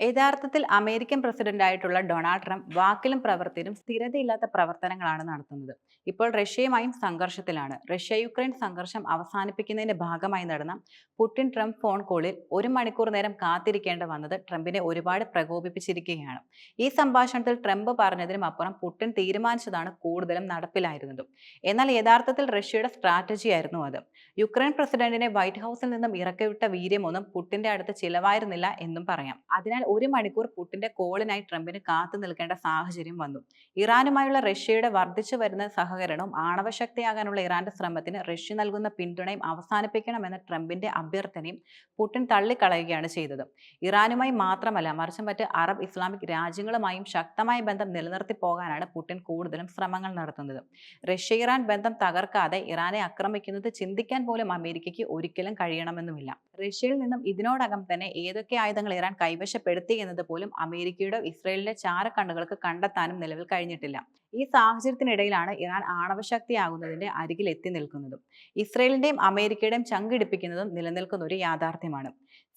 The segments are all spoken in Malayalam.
യഥാർത്ഥത്തിൽ അമേരിക്കൻ പ്രസിഡന്റ് ആയിട്ടുള്ള ഡൊണാൾഡ് ട്രംപ് വാക്കിലും പ്രവൃത്തിയിലും സ്ഥിരതയില്ലാത്ത പ്രവർത്തനങ്ങളാണ് നടത്തുന്നത്. ഇപ്പോൾ റഷ്യയുമായും സംഘർഷത്തിലാണ്. റഷ്യ യുക്രൈൻ സംഘർഷം അവസാനിപ്പിക്കുന്നതിന്റെ ഭാഗമായി നടന്ന പുടിൻ ട്രംപ് ഫോൺ കോളിൽ ഒരു മണിക്കൂർ നേരം കാത്തിരിക്കേണ്ട വന്നത് ട്രംപിനെ ഒരുപാട് പ്രകോപിപ്പിച്ചിരിക്കുകയാണ്. ഈ സംഭാഷണത്തിൽ ട്രംപ് പറഞ്ഞതിനും അപ്പുറം പുടിൻ തീരുമാനിച്ചതാണ് കൂടുതലും നടപ്പിലായിരുന്നതും. എന്നാൽ യഥാർത്ഥത്തിൽ റഷ്യയുടെ സ്ട്രാറ്റജി ആയിരുന്നു അത്. യുക്രൈൻ പ്രസിഡന്റിനെ വൈറ്റ് ഹൗസിൽ നിന്നും ഇറക്കിവിട്ട വീര്യമൊന്നും പുട്ടിന്റെ അടുത്ത് ചിലവായിരുന്നില്ല എന്നും പറയാം. അതിനാൽ ഒരു മണിക്കൂർ പുട്ടിന്റെ കോളിനായി ട്രംപിന് കാത്തു നിൽക്കേണ്ട സാഹചര്യം വന്നു. ഇറാനുമായുള്ള റഷ്യയുടെ വർദ്ധിച്ചു വരുന്ന സഹകരണവും ആണവശക്തിയാകാനുള്ള ഇറാന്റെ ശ്രമത്തിന് റഷ്യ നൽകുന്ന പിന്തുണയും അവസാനിപ്പിക്കണമെന്ന ട്രംപിന്റെ അഭ്യർത്ഥനയും പുട്ടിൻ തള്ളിക്കളയുകയാണ് ചെയ്തത്. ഇറാനുമായി മാത്രമല്ല മറിച്ച് മറ്റ് അറബ് ഇസ്ലാമിക് രാജ്യങ്ങളുമായും ശക്തമായ ബന്ധം നിലനിർത്തി പോകാനാണ് പുട്ടിൻ കൂടുതലും ശ്രമങ്ങൾ നടത്തുന്നത്. റഷ്യ ഇറാൻ ബന്ധം തകർക്കാതെ ഇറാനെ ആക്രമിക്കുന്നത് ചിന്തിക്കാൻ പോലും അമേരിക്കയ്ക്ക് ഒരിക്കലും കഴിയണമെന്നുമില്ല. റഷ്യയിൽ നിന്നും ഇതിനോടകം തന്നെ ഏതൊക്കെ ആയുധങ്ങൾ ഇറാൻ കൈവശപ്പെടുത്തി എന്നത് പോലും അമേരിക്കയുടെ ഇസ്രയേലിന്റെ ചാരക്കണ്ണുകൾക്ക് കണ്ടെത്താനും നിലവിൽ കഴിഞ്ഞിട്ടില്ല. ഈ സാഹചര്യത്തിനിടയിലാണ് ഇറാൻ ആണവശക്തിയാകുന്നതിന്റെ അരികിൽ എത്തി നിൽക്കുന്നതും. ഇസ്രയേലിന്റെയും അമേരിക്കയുടെയും ചങ്കിടിപ്പിക്കുന്നതും നിലനിൽക്കുന്ന ഒരു യാഥാർത്ഥ്യമാണ്.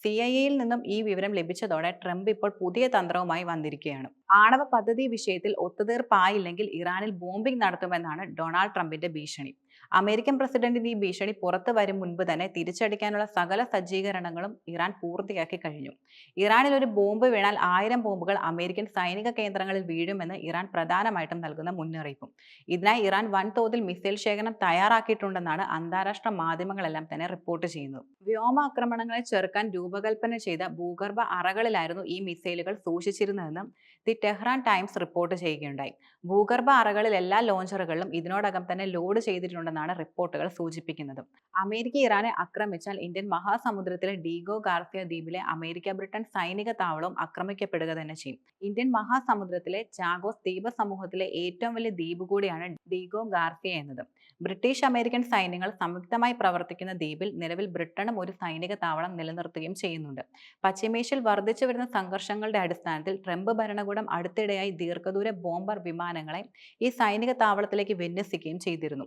സി ഐ എയിൽ നിന്നും ഈ വിവരം ലഭിച്ചതോടെ ട്രംപ് ഇപ്പോൾ പുതിയ തന്ത്രവുമായി വന്നിരിക്കുകയാണ്. ആണവ പദ്ധതി വിഷയത്തിൽ ഒത്തുതീർപ്പായില്ലെങ്കിൽ ഇറാനിൽ ബോംബിംഗ് നടത്തുമെന്നാണ് ഡൊണാൾഡ് ട്രംപിന്റെ ഭീഷണി. അമേരിക്കൻ പ്രസിഡന്റിന്റെ ഈ ഭീഷണി പുറത്തു വരും മുൻപ് തന്നെ തിരിച്ചടിക്കാനുള്ള സകല സജ്ജീകരണങ്ങളും ഇറാൻ പൂർത്തിയാക്കി കഴിഞ്ഞു. ഇറാനിൽ ഒരു ബോംബ് വീണാൽ ആയിരം ബോംബുകൾ അമേരിക്കൻ സൈനിക കേന്ദ്രങ്ങളിൽ വീഴുമെന്ന് ഇറാൻ പ്രധാനമായിട്ടും നൽകുന്ന മുന്നറിയിപ്പും. ഇതിനായി ഇറാൻ വൻതോതിൽ മിസൈൽ ശേഖരണം തയ്യാറാക്കിയിട്ടുണ്ടെന്നാണ് അന്താരാഷ്ട്ര മാധ്യമങ്ങളെല്ലാം തന്നെ റിപ്പോർട്ട് ചെയ്യുന്നത്. വ്യോമാക്രമണങ്ങളെ ചെറുക്കാൻ രൂപകൽപ്പന ചെയ്ത ഭൂഗർഭ അറകളിലായിരുന്നു ഈ മിസൈലുകൾ സൂക്ഷിച്ചിരുന്നതെന്നും ദി ടെഹ്റാൻ ടൈംസ് റിപ്പോർട്ട് ചെയ്യുകയുണ്ടായി. ഭൂഗർഭ അറകളിൽ എല്ലാ ലോഞ്ചറുകളിലും ഇതിനോടകം തന്നെ ലോഡ് ചെയ്തിട്ടുണ്ടെന്നാണ് റിപ്പോർട്ടുകൾ സൂചിപ്പിക്കുന്നത്. അമേരിക്ക ഇറാനെ ആക്രമിച്ചാൽ ഇന്ത്യൻ മഹാസമുദ്രത്തിലെ ഡീഗോ ഗാർസിയ ദ്വീപിലെ അമേരിക്ക ബ്രിട്ടൻ സൈനിക താവളവും ആക്രമിക്കപ്പെടുക തന്നെ ചെയ്യും. ഇന്ത്യൻ മഹാസമുദ്രത്തിലെ ചാഗോസ് ദ്വീപ സമൂഹത്തിലെ ഏറ്റവും വലിയ ദ്വീപ് കൂടിയാണ് ഡീഗോ ഗാർസിയ എന്നത്. ബ്രിട്ടീഷ് അമേരിക്കൻ സൈന്യങ്ങൾ സംയുക്തമായി പ്രവർത്തിക്കുന്ന ദ്വീപിൽ നിലവിൽ ബ്രിട്ടനും ഒരു സൈനിക താവളം നിലനിർത്തുകയും ചെയ്യുന്നുണ്ട്. പശ്ചിമേഷ്യയിൽ വർദ്ധിച്ചു വരുന്ന സംഘർഷങ്ങളുടെ അടിസ്ഥാനത്തിൽ ട്രംപ് ഭരണകൂടം അടുത്തിടെയായി ദീർഘദൂര ബോംബർ വിമാനങ്ങളെ ഈ സൈനിക താവളത്തിലേക്ക് വിന്യസിക്കുകയും ചെയ്തിരുന്നു.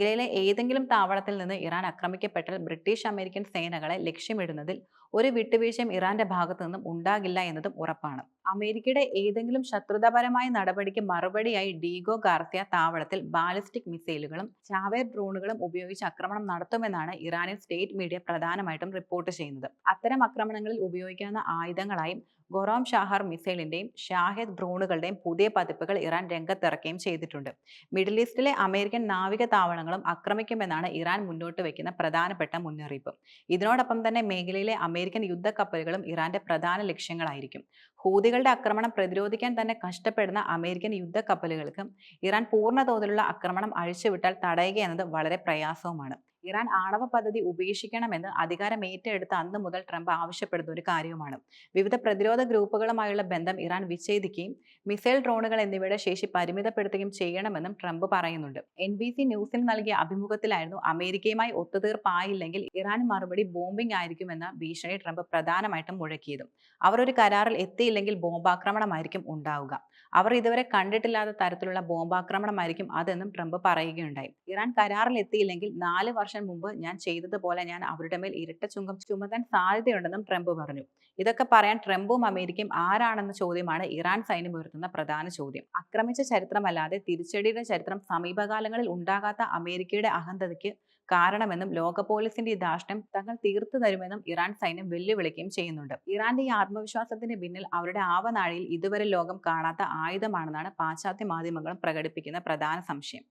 മേഖലയിലെ ഏതെങ്കിലും താവളത്തിൽ നിന്ന് ഇറാൻ ആക്രമിക്കപ്പെട്ടാൽ ബ്രിട്ടീഷ് അമേരിക്കൻ സേനകളെ ലക്ഷ്യമിടുന്നതിൽ ഒരു വിട്ടുവീഴ്ചയും ഇറാന്റെ ഭാഗത്തു നിന്നും ഉണ്ടാകില്ല എന്നതും ഉറപ്പാണ്. അമേരിക്കയുടെ ഏതെങ്കിലും ശത്രുതാപരമായ നടപടിക്ക് മറുപടിയായി ഡീഗോ ഗാർസിയ താവളത്തിൽ ബാലിസ്റ്റിക് മിസൈലുകളും ചാവേർ ഡ്രോണുകളും ഉപയോഗിച്ച് ആക്രമണം നടത്തുമെന്നാണ് ഇറാനിൽ സ്റ്റേറ്റ് മീഡിയ പ്രധാനമായിട്ടും റിപ്പോർട്ട് ചെയ്യുന്നത്. അത്തരം ആക്രമണങ്ങളിൽ ഉപയോഗിക്കാവുന്ന ആയുധങ്ങളായും ഗൊറോം ഷാഹർ മിസൈലിന്റെയും ഷാഹിദ് ഡ്രോണുകളുടെയും പുതിയ പതിപ്പുകൾ ഇറാൻ രംഗത്തിറക്കുകയും ചെയ്തിട്ടുണ്ട്. മിഡിൽ ഈസ്റ്റിലെ അമേരിക്കൻ നാവിക താവളങ്ങളും ആക്രമിക്കുമെന്നാണ് ഇറാൻ മുന്നോട്ട് വയ്ക്കുന്ന പ്രധാനപ്പെട്ട മുന്നറിയിപ്പ്. ഇതിനോടൊപ്പം തന്നെ മേഖലയിലെ അമേരിക്കൻ യുദ്ധക്കപ്പലുകളും ഇറാന്റെ പ്രധാന ലക്ഷ്യങ്ങളായിരിക്കും. ഹൂതികളുടെ ആക്രമണം പ്രതിരോധിക്കാൻ തന്നെ കഷ്ടപ്പെടുന്ന അമേരിക്കൻ യുദ്ധക്കപ്പലുകൾക്ക് ഇറാൻ പൂർണ തോതിലുള്ള ആക്രമണം അഴിച്ചുവിട്ടാൽ തടയുക എന്നത് വളരെ പ്രയാസവുമാണ്. ഇറാൻ ആണവ പദ്ധതി ഉപേക്ഷിക്കണമെന്ന് അധികാരം ഏറ്റെടുത്ത അന്ന് മുതൽ ട്രംപ് ആവശ്യപ്പെടുന്ന ഒരു കാര്യവുമാണ്. വിവിധ പ്രതിരോധ ഗ്രൂപ്പുകളുമായുള്ള ബന്ധം ഇറാൻ വിച്ഛേദിക്കുകയും മിസൈൽ ഡ്രോണുകൾ എന്നിവയുടെ ശേഷി പരിമിതപ്പെടുത്തുകയും ചെയ്യണമെന്നും ട്രംപ് പറയുന്നുണ്ട്. എൻ ബി സി ന്യൂസിൽ നൽകിയ അഭിമുഖത്തിലായിരുന്നു അമേരിക്കയുമായി ഒത്തുതീർപ്പായില്ലെങ്കിൽ ഇറാൻ മറുപടി ബോംബിംഗ് ആയിരിക്കുമെന്ന ഭീഷണി ട്രംപ് പ്രധാനമായിട്ടും മുഴക്കിയതും. അവർ ഒരു കരാറിൽ എത്തിയില്ലെങ്കിൽ ബോംബാക്രമണമായിരിക്കും ഉണ്ടാവുക. അവർ ഇതുവരെ കണ്ടിട്ടില്ലാത്ത തരത്തിലുള്ള ബോംബാക്രമണമായിരിക്കും അതെന്നും ട്രംപ് പറയുകയുണ്ടായി. ഇറാൻ കരാറിൽ എത്തിയില്ലെങ്കിൽ നാല് വർഷം മുമ്പ് ഞാൻ ചെയ്തതുപോലെ ഞാൻ അവരുടെ മേൽ ഇരട്ട ചുങ്കം ചുമത്താൻ സാധ്യതയുണ്ടെന്നും ട്രംപ് പറഞ്ഞു. ഇതൊക്കെ പറയാൻ ട്രംപും അമേരിക്കയും ആരാണെന്ന ചോദ്യമാണ് ഇറാൻ സൈന്യം ഉയർത്തുന്ന പ്രധാന ചോദ്യം. ആക്രമിച്ച ചരിത്രമല്ലാതെ തിരിച്ചടിയുടെ ചരിത്രം സമീപകാലങ്ങളിൽ ഉണ്ടാകാത്ത അമേരിക്കയുടെ അഹന്തതയ്ക്ക് കാരണമെന്നും ലോക പോലീസിന്റെ ഈ ധാർഷ്ട്യം തങ്ങൾ തീർത്തു തരുമെന്നും ഇറാൻ സൈന്യം വെല്ലുവിളിക്കുകയും ചെയ്യുന്നുണ്ട്. ഇറാന്റെ ഈ ആത്മവിശ്വാസത്തിന് പിന്നിൽ അവരുടെ ആവനാഴിയിൽ ഇതുവരെ ലോകം കാണാത്ത ആയുധമാണെന്നാണ് പാശ്ചാത്യ മാധ്യമങ്ങളും പ്രകടിപ്പിക്കുന്ന പ്രധാന സംശയം.